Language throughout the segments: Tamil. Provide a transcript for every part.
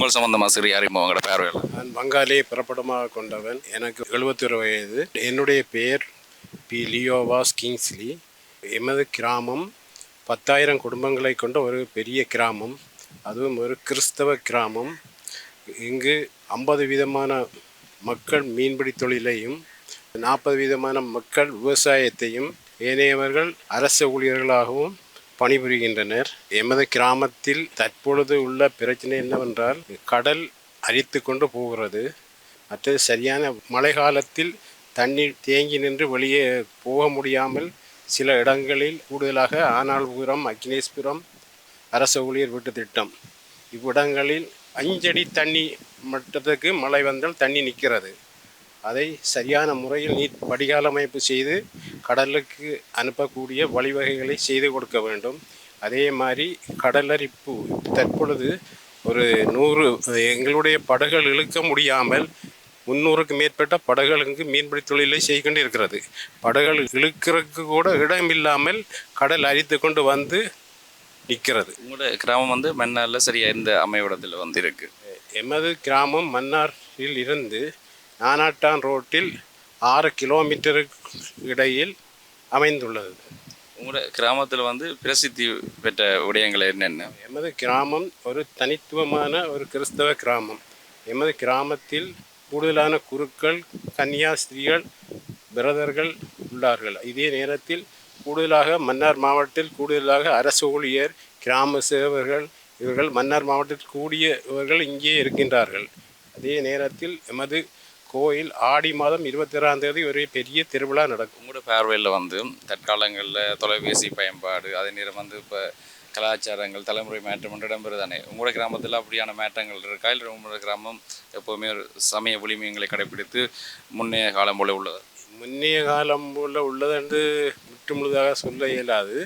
வணக்கம் உங்கள் சம்பந்தமாக சிறிய அறிமுகங்களோட பார்வையில் நான் பங்காளியை பிறப்படமாக கொண்டவன். எனக்கு எழுபத்தொரு வயது. என்னுடைய பெயர் பி. லியோவாஸ் கிங்ஸ்லி. எமது கிராமம் பத்தாயிரம் குடும்பங்களை கொண்ட ஒரு பெரிய கிராமம். அதுவும் ஒரு கிறிஸ்தவ கிராமம். இங்கு ஐம்பது விதமான மக்கள் மீன்பிடி தொழிலையும் நாற்பது விதமான மக்கள் விவசாயத்தையும் ஏனையவர்கள் அரசு ஊழியர்களாகவும் பணிபுரிகின்றனர். எமது கிராமத்தில் தற்பொழுது உள்ள பிரச்சனை என்னவென்றால் கடல் அரித்து கொண்டு போகிறது. மற்றது சரியான மழை காலத்தில் தண்ணீர் தேங்கி நின்று வெளியே போக முடியாமல் சில இடங்களில் கூடுதலாக ஆனால்புரம் அக்னேஸ்புரம் அரசு ஊழியர் வீட்டு திட்டம். இவ்விடங்களில் அஞ்சடி தண்ணி மட்டத்துக்கு மழை வந்தால் தண்ணி நிற்கிறது. அதை சரியான முறையில் நீர் வடிகால் அமைப்பு செய்து கடலுக்கு அனுப்பக்கூடிய வழிவகைகளை செய்து கொடுக்க வேண்டும். அதே மாதிரி கடலரிப்பு தற்பொழுது ஒரு நூறு எங்களுடைய படகுகள் இழுக்க முடியாமல் முந்நூறுக்கு மேற்பட்ட படகுகளுக்கு மீன்பிடி தொழிலை செய்து கொண்டு இருக்கிறது படகுகள் இழுக்கிறதுக்கு கூட இடம் இல்லாமல் கடல் அரித்து கொண்டு வந்து நிற்கிறது. உங்களோட கிராமம் வந்து மன்னாரில் சரியா இந்த அமைவிடத்தில் வந்து இருக்கு எமது கிராமம் மன்னாரில் இருந்து நானாட்டான் ரோட்டில் ஆறு கிலோமீட்டருக்கு இடையில் அமைந்துள்ளது. உங்களோட கிராமத்தில் வந்து பிரசித்தி பெற்ற விடயங்கள் என்னென்ன? எமது கிராமம் ஒரு தனித்துவமான ஒரு கிறிஸ்தவ கிராமம். எமது கிராமத்தில் கூடுதலான குருக்கள் கன்னியாஸ்திரிகள் பிரதர்கள் உள்ளார்கள். இதே நேரத்தில் கூடுதலாக மன்னார் மாவட்டத்தில் கூடுதலாக அரசு ஊழியர் கிராம சேவர்கள் இவர்கள் மன்னார் மாவட்டத்தில் கூடியவர்கள் இங்கே இருக்கின்றார்கள். அதே நேரத்தில் எமது கோயில் ஆடி மாதம் இருபத்தி தேதி ஒரு பெரிய திருவிழா நடக்கும். உங்களோட பார்வையில் வந்து தற்காலங்களில் தொலைபேசி பயன்பாடு அதே நேரம் வந்து இப்போ கலாச்சாரங்கள் தலைமுறை மாற்றம் என்று இடம்பெறுதானே உங்களோட கிராமத்தில் அப்படியான மாற்றங்கள் இருக்கா? இல்லை உங்களோட கிராமம் எப்போவுமே ஒரு சமய விளிமியங்களை கடைப்பிடித்து முன்னைய காலம் போல உள்ளது? முன்னைய காலம் போல உள்ளது என்று முற்று முழுதாக சொல்ல இயலாது.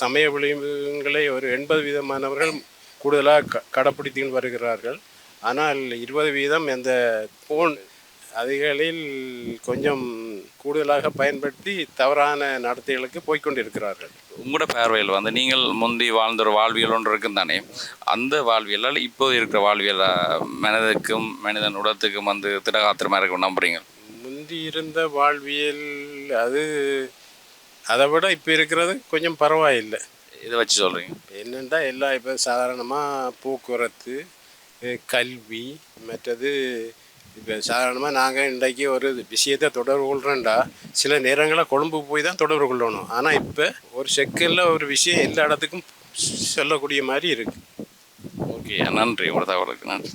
சமய விளிம்புகளை ஒரு எண்பது வீதமானவர்கள் கூடுதலாக க கடைப்பிடித்து வருகிறார்கள். ஆனால் இருபது வீதம் இந்த போன் அதுகளில் கொஞ்சம் கூடுதலாக பயன்படுத்தி தவறான நடத்தைகளுக்கு போய்க்கொண்டிருக்கிறார்கள். உங்களோட பார்வையில் வந்து நீங்கள் முந்தி வாழ்ந்த ஒரு வாழ்வியல் ஒன்று இருக்கும் தானே? அந்த வாழ்வியலால் இப்போ இருக்கிற வாழ்வியல் மனதுக்கும் மனிதன் உடத்துக்கும் வந்து திடகாத்திரமாக இருக்கும் நம்புறீங்க? முந்தி இருந்த வாழ்வியல் அது அதை விட இப்போ இருக்கிறது கொஞ்சம் பரவாயில்லை. இதை வச்சு சொல்கிறீங்க என்னென்னா எல்லாம் இப்போ சாதாரணமாக போக்குவரத்து கல்வி மற்றது இப்போ சாதாரணமாக நாங்கள் இன்றைக்கு ஒரு விஷயத்தை தொடர்பு கொள்கிறோண்டா சில நேரங்களில் கொழும்பு போய் தான் தொடர்பு கொள்ளணும். ஆனால் இப்போ ஒரு செகண்டில் ஒரு விஷயம் எல்லா இடத்துக்கும் சொல்லக்கூடிய மாதிரி இருக்குது ஓகே நன்றி. உங்களோட தகவலுக்கு நன்றி.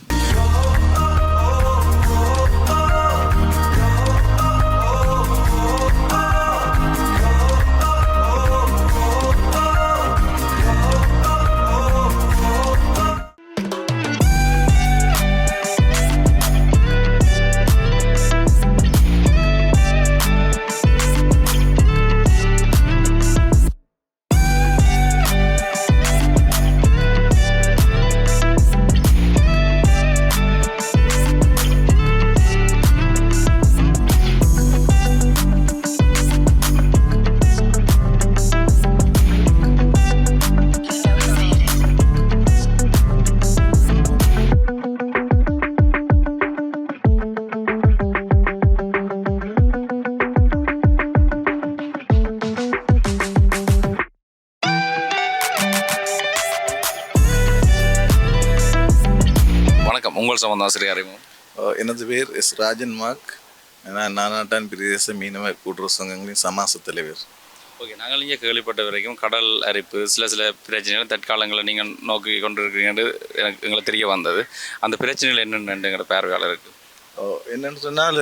உங்கள் சம்பந்தம் ஆசிரியர் அறிமுகம் எனது பேர் எஸ் ராஜன் மார்க். நான் நானாட்டான் பிரதேச மீனவ கூட்டுறவு சங்கங்களின் சமாச தலைவர். ஓகே நாங்கள் இங்கே கேள்விப்பட்ட வரைக்கும் கடல் அரிப்பு சில சில பிரச்சனைகள் தற்காலங்களில் நீங்கள் நோக்கி கொண்டு இருக்கிறீங்கன்னு எனக்கு எங்களுக்கு தெரிய வந்தது. அந்த பிரச்சனைகள் என்னென்னங்கிற பார்வையாளருக்கு அஹ் என்னன்னு சொன்னால்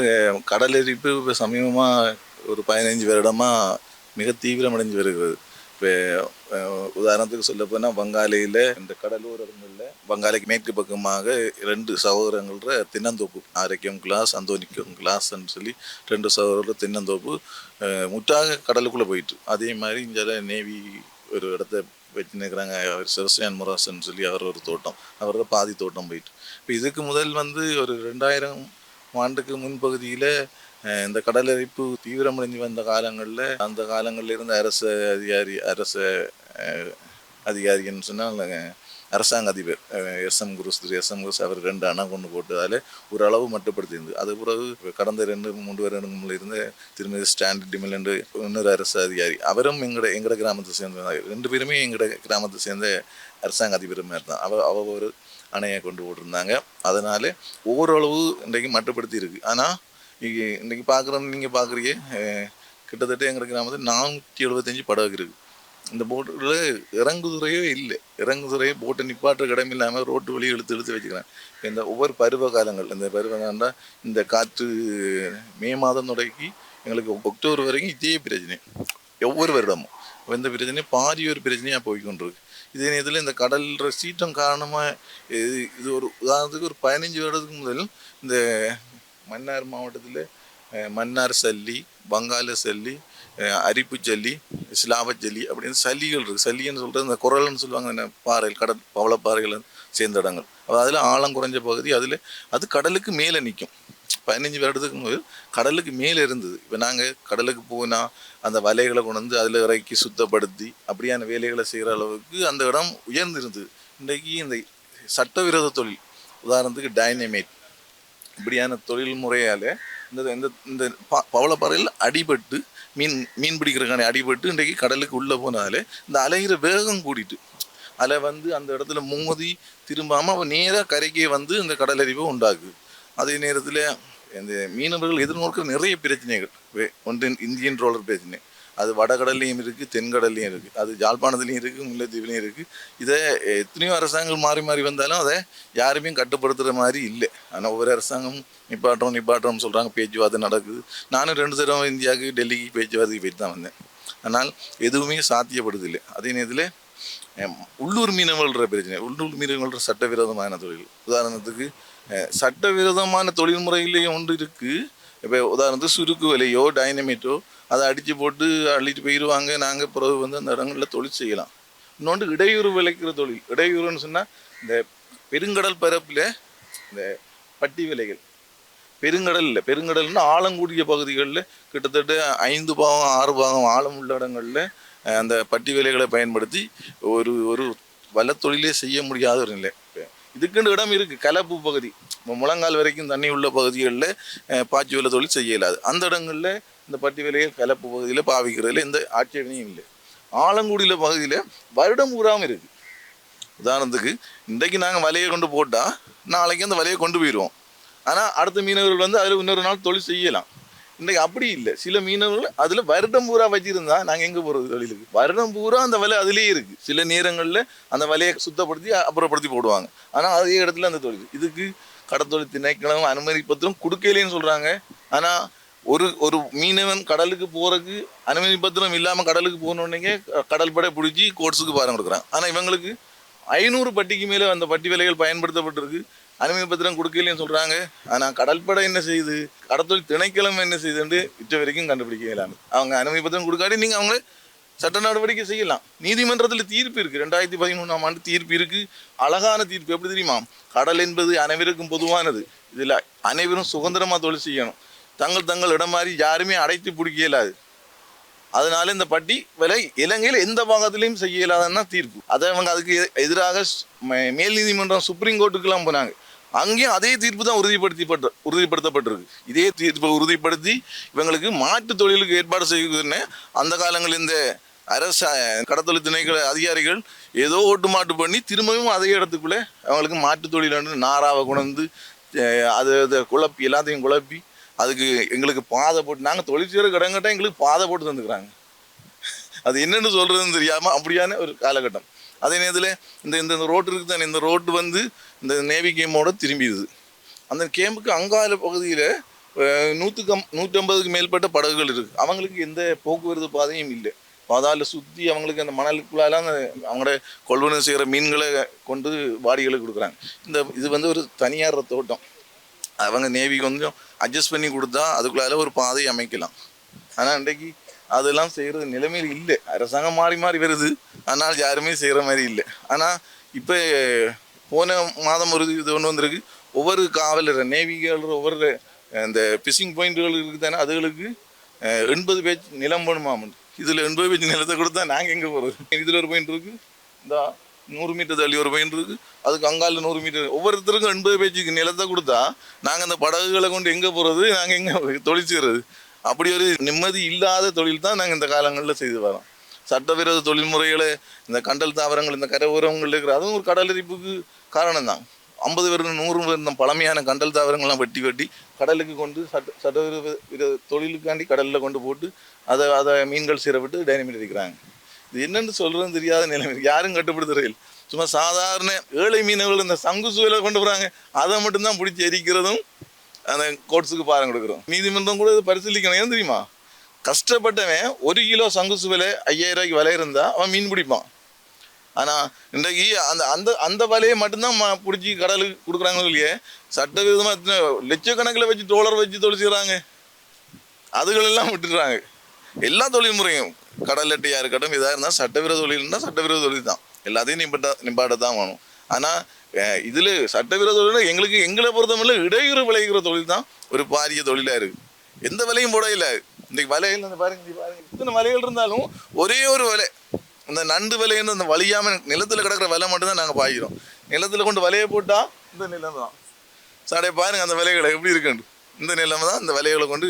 கடல் எரிப்பு இப்போ சமீபமாக ஒரு பதினைஞ்சு வருடமாக மிக தீவிரமடைஞ்சு வருகிறது. இப்போ உதாரணத்துக்கு சொல்ல போனால் வங்காளியில் இந்த கடலோரங்களில் வங்காளிக்கு மேற்கு பக்கமாக ரெண்டு சகோதரங்கள தென்னந்தோப்பு ஆரோக்கியம் கிளாஸ் அந்தோனிக்கம் கிளாஸ்ன்னு சொல்லி ரெண்டு சகோதரர்கள் தின்னந்தோப்பு முற்றாக கடலுக்குள்ளே போயிட்டு. அதே மாதிரி இங்கே நேவி ஒரு இடத்த வச்சுருக்கிறாங்க அவர் சிவசேன் முராசன் சொல்லி அவர் ஒரு தோட்டம் அவரோட பாதி தோட்டம் போயிட்டு. இப்போ இதுக்கு முதல் வந்து ஒரு ரெண்டாயிரம் ஆண்டுக்கு முன்பகுதியில் இந்த கடலரிப்பு தீவிரமடைஞ்சு வந்த காலங்களில் அந்த காலங்களில் இருந்த அரசு அதிகாரி அரசு அதிகாரின்னு சொன்னால் அரசாங்க அதிபர் S M Cruz Thiru S M Cruz அவர் ரெண்டு அணை கொண்டு போட்டதாலே அதில் ஓரளவு மட்டுப்படுத்தியிருந்து. அது பிறகு கடந்த ரெண்டு மூன்று வருடங்கள் இருந்து திருமதி ஸ்டாண்டர்ட் டிமிலண்டு இன்னொரு அரசு அதிகாரி அவரும் எங்கட எங்கட கிராமத்தை சேர்ந்த ரெண்டு பேருமே எங்கட கிராமத்தை சேர்ந்த அரசாங்க அதிபர் மாதிரி தான். அவ அவ ஒரு அணையை கொண்டு போட்டிருந்தாங்க. அதனால ஓரளவு இன்றைக்கு மட்டுப்படுத்தி இருக்கு ஆனால் இன்னைக்கு பார்க்குறோம் நீங்கள் பார்க்குறீங்க கிட்டத்தட்ட எங்கள் கிராமத்தில் நானூற்றி எழுபத்தஞ்சு படகு இருக்குது இந்த போட்டில் இறங்குதுறையே இல்லை. இறங்குதுறையே போட்டை நிப்பாட்டுற கிடமே இல்லாமல் ரோட்டு வழி இழுத்து இழுத்து வச்சுக்கிறேன் இந்த ஒவ்வொரு பருவ காலங்கள் இந்த பருவ காலம்னா இந்த காற்று மே மாதம் தொடக்கி எங்களுக்கு அக்டோபர் வரைக்கும் இதே பிரச்சனை. ஒவ்வொரு வருடமும். இந்த பிரச்சனை பாதி ஒரு பிரச்சனையாக போய்கொண்டிருக்கு. இதே நேரத்தில் இந்த கடல்ற சீற்றம் காரணமாக இது இது ஒரு உதாரணத்துக்கு ஒரு பதினஞ்சு வருடத்துக்கு முதல் இந்த மன்னார் மாவட்டத்தில் மன்னார் சல்லி வங்காள சல்லி அரிப்பு சல்லி ஸ்லாப சல்லி அப்படின்னு சல்லிகள் இருக்குது சல்லின்னு சொல்கிறது இந்த குரல்னு சொல்லுவாங்க இந்த பாறைகள் கடல் பவளப்பாறைகள் சேர்ந்த இடங்கள். அதில் ஆழம் குறைஞ்ச பகுதி அதில் அது கடலுக்கு மேலே நிற்கும் பதினஞ்சு வருடத்துக்கு போது கடலுக்கு மேலே இருந்தது. இப்போ நாங்கள் கடலுக்கு போனால் அந்த வலைகளை கொண்டு வந்து அதில் இறக்கி சுத்தப்படுத்தி அப்படியான வேலைகளை செய்கிற அளவுக்கு அந்த இடம் உயர்ந்திருந்தது. இன்றைக்கு இந்த சட்டவிரோத தொழில். உதாரணத்துக்கு டைனமேட். இப்படியான தொழில் முறையால் இந்த இந்த இந்த ப- பவளப்பாறையில் அடிபட்டு மீன் மீன் பிடிக்கிறக்கான அடிபட்டு இன்றைக்கு கடலுக்கு உள்ளே போனாலே இந்த அலைகிற வேகம் கூடிட்டு அலை வந்து அந்த இடத்துல மோதி திரும்பாமல் அவன் நேராக கரைக்கே வந்து இந்த கடலரிவை உண்டாகுது. அதே நேரத்தில் இந்த மீனவர்கள் எதிர்நோக்கிற நிறைய பிரச்சனைகள். வே- ஒன்று இந்தியன் ரோலர் பிரச்சனை அது வடகடல்லையும் இருக்குது தென்கடல்லையும் இருக்குது அது ஜாழ்ப்பாணத்துலேயும் இருக்குது முல்லைத்தீவுலையும் இருக்குது இதை எத்தனையோ அரசாங்கங்கள் மாறி மாறி வந்தாலும் அதை யாருமே கட்டுப்படுத்துகிற மாதிரி இல்லை. ஆனால் ஒவ்வொரு அரசாங்கம் நிப்பாட்டுறோம் நிப்பாட்டுறோம்னு சொல்கிறாங்க பேச்சுவார்த்தை நடக்குது. நானும் ரெண்டு தடவை இந்தியாவுக்கு டெல்லிக்கு பேச்சுவார்த்தைக்கு போயிட்டு தான் வந்தேன். ஆனால் எதுவுமே சாத்தியப்படுதில்லை அதே நேரத்தில் உள்ளூர் மீனவர்கள பிரச்சனை. உள்ளூர் மீனவர்கள சட்டவிரோதமான தொழில். உதாரணத்துக்கு சட்டவிரோதமான தொழில் முறையிலேயே ஒன்று இருக்குது இப்போ உதாரணத்துக்கு சுருக்கு வலையோ டைனமேட்டோ அதை அடித்து போட்டு அள்ளிட்டு போயிடுவாங்க நாங்கள் பிறகு வந்து அந்த இடங்களில் தொழில் செய்யலாம். இன்னொன்று இடையூறு விளைக்கிற தொழில். இடையூறுன்னு சொன்னால் இந்த பெருங்கடல் பரப்பில் இந்த பட்டி விலைகள். பெருங்கடல் இல்லை. பெருங்கடல்னா ஆழங்கூடிய பகுதிகளில் கிட்டத்தட்ட ஐந்து பாகம் ஆறு பாகம் ஆழம் உள்ள இடங்களில் அந்த பட்டி விலைகளை பயன்படுத்தி ஒரு ஒரு வலத்தொழிலே செய்ய முடியாத ஒரு நிலை. இதுக்குன்னு இடம் இருக்குது கலப்பு பகுதி. முழங்கால் வரைக்கும் தண்ணி உள்ள பகுதிகளில் பாச்சி வேலை தொழில் செய்ய இயலாது அந்த இடங்களில் இந்த பட்டி விலையை கலப்பு பகுதியில் பாவிக்கிறதுல எந்த ஆட்சேபனையும் இல்லை. ஆலங்குடியில் பகுதியில் வருடம் கூறாமல் இருக்குது உதாரணத்துக்கு இன்றைக்கு நாங்கள் வலையை கொண்டு போட்டால் நாளைக்கு அந்த வலையை கொண்டு போயிடுவோம் ஆனால் அடுத்த மீனவர்கள் வந்து அதில் இன்னொரு நாள் தொழில் செய்யலாம். இன்றைக்கு அப்படி இல்லை. சில மீனவர்கள் அதில் வருடம் பூரா வச்சிருந்தா நாங்கள் எங்கே போகிறது தொழிலுக்கு? வருடம் பூரா அந்த வலை அதுலேயே இருக்குது சில நேரங்களில் அந்த வலையை சுத்தப்படுத்தி அப்புறப்படுத்தி போடுவாங்க. ஆனால் அதே இடத்துல அந்த தொழில். இதுக்கு கடத்தொழில் திணைக்களம் அனுமதி பத்திரம் கொடுக்கலன்னு சொல்கிறாங்க ஆனால் ஒரு ஒரு மீனவன் கடலுக்கு போகிறதுக்கு அனுமதி பத்திரம் இல்லாமல் கடலுக்கு போனோடனே கடல்படை பிடிச்சி கோர்ட்ஸுக்கு பாரம் கொடுக்குறாங்க ஆனால் இவங்களுக்கு ஐநூறு பட்டிக்கு மேலே அந்த பட்டி விலைகள் பயன்படுத்தப்பட்டிருக்கு. அனுமதி பத்திரம் கொடுக்கலன்னு சொல்கிறாங்க ஆனால் கடற்படை என்ன செய்யுது? கடத்தொழில் திணைக்களம் என்ன செய்யுதுன்ட்டு இட்ட வரைக்கும் கண்டுபிடிக்க இல்லாமல் அவங்க அனுமதி பத்திரம் கொடுக்காட்டி நீங்கள் அவங்கள சட்ட நடவடிக்கை செய்யலாம். நீதிமன்றத்தில் தீர்ப்பு இருக்குது ரெண்டாயிரத்தி பதிமூணாம் ஆண்டு தீர்ப்பு இருக்குது அழகான தீர்ப்பு. எப்படி தெரியுமா? கடல் என்பது அனைவருக்கும் பொதுவானது. இதில் அனைவரும் சுதந்திரமாக தொழில் செய்யணும். தங்கள் தங்கள் இடம் மாதிரி யாருமே அடைத்து பிடிக்க இயலாது. அதனால இந்த பட்டி விலை இலங்கையில் எந்த பாகத்திலையும் செய்ய இயலாதுன்னா தீர்ப்பு. அதை அவங்க அதுக்கு எ- எதிராக மே- மேல் நீதிமன்றம் சுப்ரீம் கோர்ட்டுக்கெல்லாம் போனாங்க. அங்கேயும் அதே தீர்ப்பு தான் உறுதிப்படுத்தப்பட்டு உறுதிப்படுத்தப்பட்டிருக்கு. இதே தீர்ப்பை உறுதிப்படுத்தி இவங்களுக்கு மாட்டு தொழிலுக்கு ஏற்பாடு செய்யுதுன்னு அந்த காலங்களில் இந்த அரசு கடத்தொழில் திணைக்கள அதிகாரிகள் ஏதோ ஓட்டு மாட்டு பண்ணி திரும்பவும் அதே இடத்துக்குள்ளே அவங்களுக்கு மாட்டு தொழில் நாராவை கொண்டு வந்து அது அதை குழப்பி எல்லாத்தையும் குழப்பி அதுக்கு எங்களுக்கு பாதை போட்டு நாங்கள் தொழில் கடங்கிட்ட எங்களுக்கு பாதை போட்டு தந்துக்கிறாங்க. அது என்னென்னு சொல்கிறதுன்னு தெரியாமல் அப்படியான ஒரு காலகட்டம். அதே நேரத்தில் இந்த இந்த இந்த ரோட்டு இருக்குது தானே இந்த ரோட்டு வந்து இந்த நேவி கேமோட திரும்பிடுது அந்த கேம்புக்கு அங்கால பகுதியில் நூற்றுக்கம் நூற்றம்பதுக்கு மேற்பட்ட படகுகள் இருக்குது அவங்களுக்கு எந்த போக்குவரத்து பாதையும் இல்லை. பாதாள சுற்றி அவங்களுக்கு அந்த மணலுக்குள்ளாலாம் அந்த அவங்களோட கொள்வனம் செய்கிற மீன்களை கொண்டு வாடிகளுக்கு கொடுக்குறாங்க. இந்த இது வந்து ஒரு தனியார் தோட்டம். அவங்க நேவி கொஞ்சம் அட்ஜஸ்ட் பண்ணி கொடுத்தா அதுக்குள்ளால ஒரு பாதை அமைக்கலாம். ஆனால் இன்றைக்கு அதெல்லாம் செய்கிறது நிலைமையில் இல்லை. அரசாங்கம் மாறி மாறி வருது. ஆனால் யாருமே செய்கிற மாதிரி இல்லை. ஆனால் இப்போ போன மாதம் ஒரு இது ஒன்று வந்திருக்கு. ஒவ்வொரு காவலர் நேவிகள் ஒவ்வொரு இந்த ஃபிஷிங் பாயிண்ட்டுகள் இருக்குது தானே அதுகளுக்கு எண்பது பேஜ் நிலம் வேணுமாம் இதில் எண்பது பேச்சு நிலத்தை கொடுத்தா நாங்கள் எங்கே போகிறது இதில் ஒரு பாயிண்ட் இருக்குது இந்த நூறு மீட்டர் தள்ளி ஒரு பையன் இருக்கு. அதுக்கு அங்கால நூறு மீட்டர். ஒவ்வொருத்தருக்கும் எண்பது பேச்சுக்கு நிலத்தை கொடுத்தா நாங்கள் அந்த படகுகளை கொண்டு எங்கே போகிறது நாங்கள் எங்கே தொழில் செய்கிறது அப்படி ஒரு நிம்மதி இல்லாத தொழில் தான் நாங்கள் இந்த காலங்களில் செய்து வரோம். சட்டவிரோத தொழில்முறைகளை இந்த கண்டல் தாவரங்கள் இந்த கரையோரங்கள் இருக்கிற அதுவும் ஒரு கடலரிப்புக்கு காரணம் தான் ஐம்பது பேர் நூறு பேர் இந்த பழமையான கண்டல் தாவரங்கள்லாம் வெட்டி வெட்டி கடலுக்கு கொண்டு சட்ட சட்டவிரோத தொழிலுக்காண்டி கடலில் கொண்டு போட்டு அதை அதை மீன்கள் சிறப்பிட்டு டைனமிட் அடிக்கிறாங்க. இது என்னென்னு சொல்கிறதுன்னு தெரியாத நிலைமை யாரும் கட்டுப்படுத்துறதில்லை சும்மா சாதாரண ஏழை மீனவர்கள் இந்த சங்கு சுவையில் கொண்டு போகிறாங்க அதை மட்டும்தான் பிடிச்சி எரிக்கிறதும் அந்த கோர்ட்ஸுக்கு பாரம் கொடுக்குறோம். நீதிமன்றம் கூட இதை பரிசீலிக்கணும். ஏன் தெரியுமா? கஷ்டப்பட்டவன் ஒரு கிலோ சங்கு சுவையில் ஐயாயிரம் ரூபாய்க்கு விலை இருந்தால் அவன் மீன் பிடிப்பான். ஆனால் இன்றைக்கு அந்த அந்த அந்த வலையை மட்டும்தான் பிடிச்சி கடலுக்கு கொடுக்குறாங்களோ இல்லையே சட்டவிரோதமாக எத்தனை லட்சக்கணக்கில் வச்சு டோலர் வச்சு தொழில் செய்கிறாங்க அதுகளெல்லாம் விட்டுடுறாங்க. எல்லா தொழில்முறையும் கடல் எட்டையாக இருக்கட்டும் இதாக இருந்தால் சட்டவிரோத தொழில்னா சட்டவிரோத தொழில் தான். எல்லாத்தையும் நிப்பாட்ட நிப்பாட்ட தான் வேணும் ஆனால் இதில் சட்டவிரோத தொழில் எங்களுக்கு எங்களை பொறுத்தவரை இடையூறு விளைகிற தொழில் தான் ஒரு பாரிய தொழிலாக இருக்குது எந்த விலையும் போட இல்லை. இன்றைக்கு வலையில் பாருங்க பாருங்க இத்தனை வலைகள் இருந்தாலும் ஒரே ஒரு விலை அந்த நண்டு விலைன்னு அந்த வலியாமல் நிலத்தில் கிடக்கிற விலை மட்டும்தான் நாங்கள் பாய்க்கிறோம் நிலத்தில் கொண்டு வலையை போட்டால் இந்த நிலம் தான். சாடே பாருங்க அந்த விலைகளை எப்படி இருக்குன்னு இந்த நிலைமை தான் இந்த விலைகளை கொண்டு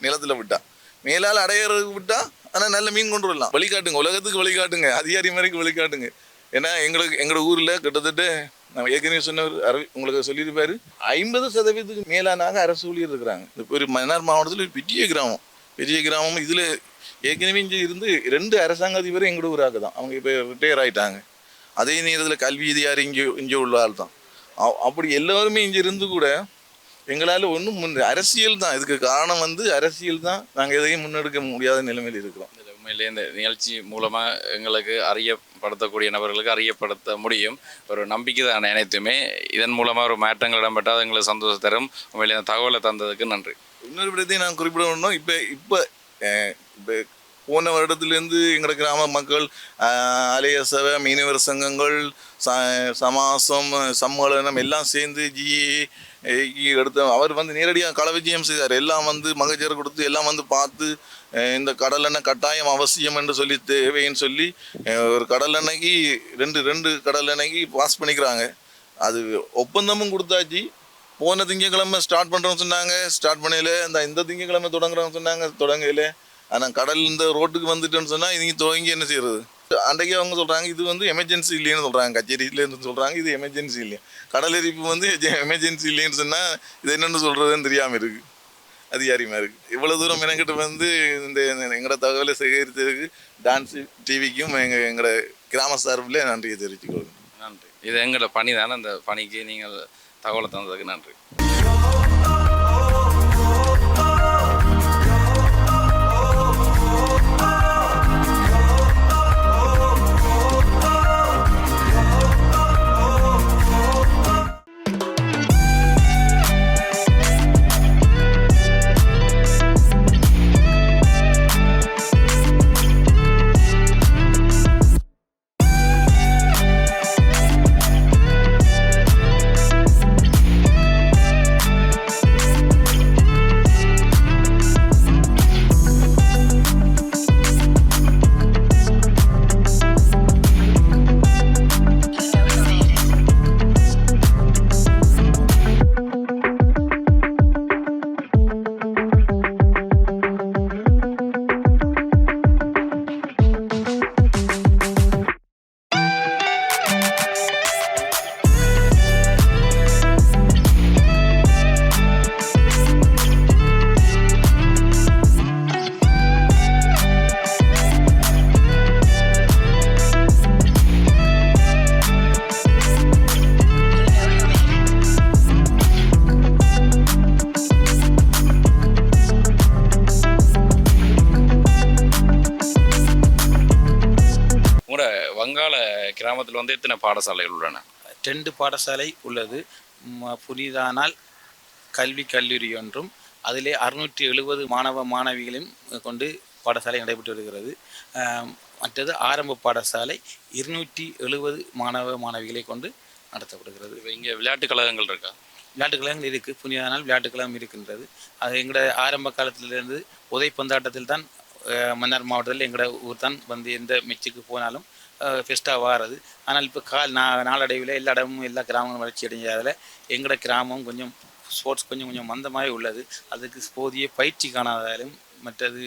நிலத்தில் விட்டா. மேலால் அடையிறதுக்கு விட்டா ஆனால் நல்ல மீன் கொண்டு வரலாம். வழிகாட்டுங்க உலகத்துக்கு வழிகாட்டுங்க அதிகாரி மாதிரிக்கு வழிகாட்டுங்க. ஏன்னா எங்களுக்கு எங்களோட ஊரில் கிட்டத்தட்ட நம்ம ஏற்கனவே சொன்னவர் அரவி உங்களுக்கு சொல்லியிருப்பார் ஐம்பது சதவீதத்துக்கு மேலானாக அரசு ஊழியர் இருக்கிறாங்க. இந்த ஒரு மன்னார் மாவட்டத்தில் ஒரு பெரிய கிராமம். பெரிய கிராமம் இதில் ஏற்கனவே இங்கே இருந்து ரெண்டு அரசாங்க அதிபரும் எங்களோட ஊராக தான். அவங்க இப்போ ரிட்டையர் ஆயிட்டாங்க. அதே நேரத்தில் கல்வி அதிகாரி இங்கே இங்கே உள்ள ஆள் தான். அப்படி எல்லாருமே இங்கே இருந்து கூட எங்களால் ஒன்றும் முன் அரசியல் தான். இதுக்கு காரணம் வந்து அரசியல் தான். நாங்கள் எதையும் முன்னெடுக்க முடியாத நிலைமையில் இருக்கிறோம். உண்மையிலே இந்த நிகழ்ச்சி மூலமாக எங்களுக்கு அறியப்படுத்தக்கூடிய நபர்களுக்கு அறியப்படுத்த முடியும். ஒரு நம்பிக்கை தான் அனைத்துமே. இதன் மூலமாக ஒரு மாற்றங்கள் இடம்பெற்றால் எங்களுக்கு சந்தோஷம் தரும். உண்மையிலே இந்த தகவலை தந்ததுக்கு நன்றி. இன்னொரு விடத்தையும் நான் குறிப்பிடணும் இப்போ இப்போ இப்போ போன வருடத்துலேருந்து எங்களோட கிராம மக்கள் அலைய ஆலய சபை மீனவர் சங்கங்கள் ச சமாசம் சம்மேளனம் எல்லாம் சேர்ந்து ஜிஏ எடுத்த அவர் வந்து நேரடியாக கள விஜயம் செய்தார். எல்லாம் வந்து மகஜர் கொடுத்து எல்லாம் வந்து பார்த்து இந்த இந்த கடலெண்ணெய் கட்டாயம் அவசியம் என்று சொல்லி தேவைன்னு சொல்லி ஒரு ஒரு கடலெண்ணெய்க்கு ரெண்டு ரெண்டு கடலெண்ணெய்க்கு பாஸ் பண்ணிக்கிறாங்க. அது ஒப்பந்தமும் கொடுத்தாச்சு. போன திங்கக்கிழமை ஸ்டார்ட் பண்ணுறோம்னு சொன்னாங்க. ஸ்டார்ட் பண்ணையில இந்த இந்த திங்கக்கிழமை தொடங்குறோம்னு சொன்னாங்க தொடங்கையில். ஆனால் கடல் இந்த ரோட்டுக்கு வந்துட்டோன்னு சொன்னால் இது துவங்கி என்ன செய்யறது? அன்றைக்கே அவங்க சொல்கிறாங்க இது வந்து எமர்ஜென்சி இல்லைன்னு சொல்கிறாங்க கச்சேரியிலேருந்து சொல்கிறாங்க இது எமர்ஜென்சி இல்லையா கடல் எரிப்பு வந்து எமர்ஜென்சி இல்லைன்னு சொன்னால் இது என்னென்னு சொல்கிறதுன்னு தெரியாமல் இருக்குது அதிகாரியமாக இருக்குது இவ்வளோ தூரம் எனக்கிட்ட வந்து இந்த எங்களோட தகவலை சேகரித்ததுக்கு டான்ஸ் டிவிக்கும் எங்கள் எங்களோட கிராம சார்பில் நன்றியை தெரிவித்துக்கொள்கிறேன் நன்றி. இது எங்களோட பணி தானே அந்த பணிக்கு நீங்கள் தகவலை தந்ததுக்கு நன்றி. எத்தனை பாடசாலைகள் உள்ளன? ரெண்டு பாடசாலை உள்ளது. புனிதானால் கல்வி கல்லூரி ஒன்றும். அதிலே அறுநூற்றி எழுபது மாணவ மாணவிகளையும் கொண்டு பாடசாலை நடைபெற்று வருகிறது. மற்றது ஆரம்ப பாடசாலை இருநூற்றி எழுபது மாணவ மாணவிகளை கொண்டு நடத்தப்படுகிறது. இங்கே விளையாட்டு கழகங்கள் இருக்கா? விளையாட்டு கழகங்கள் இருக்குது புனிதானால் விளையாட்டு கழகம் இருக்கின்றது. அது எங்களோட ஆரம்ப காலத்திலிருந்து உதைப்பந்தாட்டத்தில் தான் மன்னார் மாவட்டத்தில் எங்களோட ஊர் தான் வந்து எந்த மெச்சுக்கு போனாலும் ஃபெஸ்ட்டாக வாரது. ஆனால் இப்போ கால் நா நாளடைவில் எல்லா இடமும் எல்லா கிராமங்களும் வளர்ச்சி அடைஞ்சதில் எங்களோட கிராமம் கொஞ்சம் ஸ்போர்ட்ஸ் கொஞ்சம் கொஞ்சம் மந்தமாகவே உள்ளது. அதுக்கு போதிய பயிற்சி காணாதாலும் மற்றது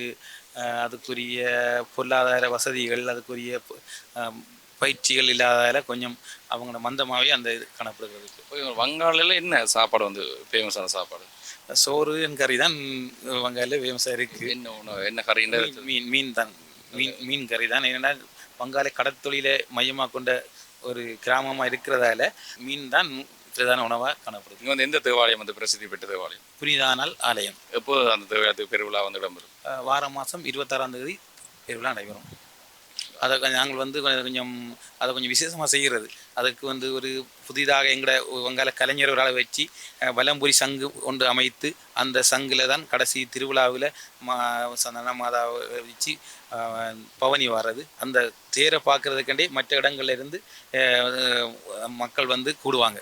அதுக்குரிய பொருளாதார வசதிகள் அதுக்குரிய பயிற்சிகள் இல்லாததால கொஞ்சம் அவங்களோட மந்தமாகவே அந்த இது காணப்படுகிறது. வங்காளில் என்ன சாப்பாடு வந்து ஃபேமஸான சாப்பாடு? சோறு கறி தான் வங்காளில் விவசாயம் இருக்குது என்ன உணவு? என்ன கறின்ற மீன் மீன் தான். மீன் மீன் கறி தான். ஏன்னா வங்காள கடற்தொழிலை மையமாக கொண்ட ஒரு கிராமமாக இருக்கிறதால மீன் தான் பிரதான உணவாக காணப்படுது. இங்கே வந்து எந்த தேவாலயம் வந்து பிரசித்தி பெற்ற தேவாலயம்? புனிதானால் ஆலயம். எப்போ அந்த தேவாலயத்துக்கு பெருவிழா வந்து இடம்பெறும்? வார மாதம் இருபத்தாறாம் தேதி பெருவிழா நடைபெறும். அதை கொஞ்சம் நாங்கள் வந்து கொஞ்சம் கொஞ்சம் அதை கொஞ்சம் விசேஷமாக செய்கிறது. அதுக்கு வந்து ஒரு புதிதாக எங்களோட வங்காள கலைஞர் ஒரு வச்சு வலம்புரி சங்கு ஒன்று அமைத்து அந்த சங்கில் தான் கடைசி திருவிழாவில் மா சந்தன மாதாவை வச்சு பவனி வர்றது. அந்த தேரை பார்க்கறதுக்காண்டே மற்ற இடங்கள்லேருந்து மக்கள் வந்து கூடுவாங்க.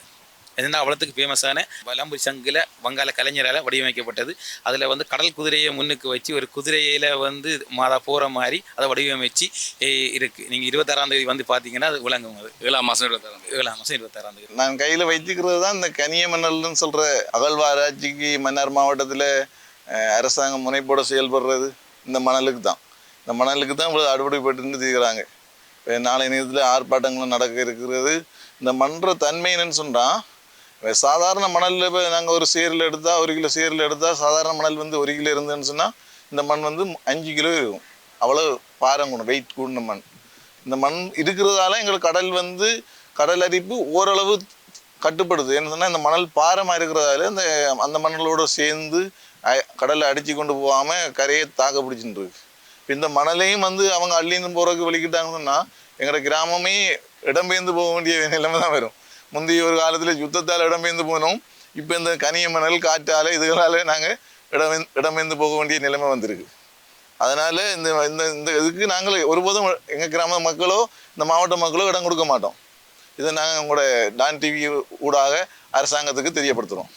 என்னென்னா அவ்வளோத்துக்கு ஃபேமஸான வலம்புரி சங்கில் வங்காள கலைஞரால் வடிவமைக்கப்பட்டது. அதில் வந்து கடல் குதிரையை முன்னுக்கு வச்சு ஒரு குதிரையில் வந்து மாதா போகிற மாதிரி அதை வடிவமைச்சு eh, இருக்கு. நீங்கள் இருபத்தாறாம் தேதி வந்து பார்த்தீங்கன்னா அது விளங்கும் அது. ஏழாம் மாதம் இருபத்தாறாம் தேதி. ஏழாம் மாதம் இருபத்தாறாம் தேதி. நான் கையில் வைத்துக்கிறது தான் இந்த கனிய மணல்னு சொல்கிற அகழ்வாராய்ச்சிக்கு மன்னார் மாவட்டத்தில் அரசாங்கம் முனைப்போட செயல்படுறது இந்த மணலுக்கு தான். இந்த மணலுக்கு தான் இவ்வளோ அடுபடிப்பட்டு தீர்க்கிறாங்க இப்போ நாளை நேரத்தில் ஆர்ப்பாட்டங்களும் நடக்க இருக்கிறது. இந்த மன்ற தன்மை என்னன்னு சொன்னால் சாதாரண மணலில் இப்போ நாங்கள் ஒரு சேரில் எடுத்தால் ஒரு கிலோ சேரில் எடுத்தால் சாதாரண மணல் வந்து ஒரு கிலோ இருந்துன்னு சொன்னால் இந்த மண் வந்து அஞ்சு கிலோ இருக்கும். அவ்வளோ பாரம் கூடும் வெயிட் கூடின மண். இந்த மண் இருக்கிறதால எங்களுக்கு கடல் வந்து கடல் அரிப்பு ஓரளவு கட்டுப்படுது. என்ன சொன்னால் இந்த மணல் பாரமாக இருக்கிறதால இந்த அந்த மணலோடு சேர்ந்து கடலை அடித்து கொண்டு போகாமல் கரையை தாக்க பிடிச்சின்னு இருக்கு. இந்த மணலையும் வந்து அவங்க அள்ளிந்து போகிறதுக்கு வெளிக்கிட்டாங்கன்னு சொன்னால் எங்களோட கிராமமே இடம்பெயர்ந்து போக வேண்டிய நிலைமை தான் வரும். முந்தைய ஒரு காலத்தில் யுத்தத்தால் இடம்பெயர்ந்து போனோம். இப்போ இந்த கனிய மணல் காற்றால் இதுகளால் நாங்கள் இடம் இடம்பெயர்ந்து போக வேண்டிய நிலைமை வந்திருக்கு. அதனால் இந்த இந்த இந்த இதுக்கு நாங்கள் ஒருபோதும் எங்கள் கிராம மக்களோ இந்த மாவட்ட மக்களோ இடம் கொடுக்க மாட்டோம். இதை நாங்கள் உங்களோட டான் டிவி ஊடாக அரசாங்கத்துக்கு தெரியப்படுத்துகிறோம்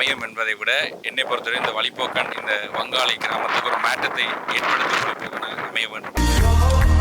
அமையும் என்பதை விட என்னை பொறுத்தவரை இந்த வழிப்போக்கன் இந்த வங்காளி கிராமத்துக்கு ஒரு மாற்றத்தை ஏற்படுத்தக்கூடிய அமைய வேண்டும்.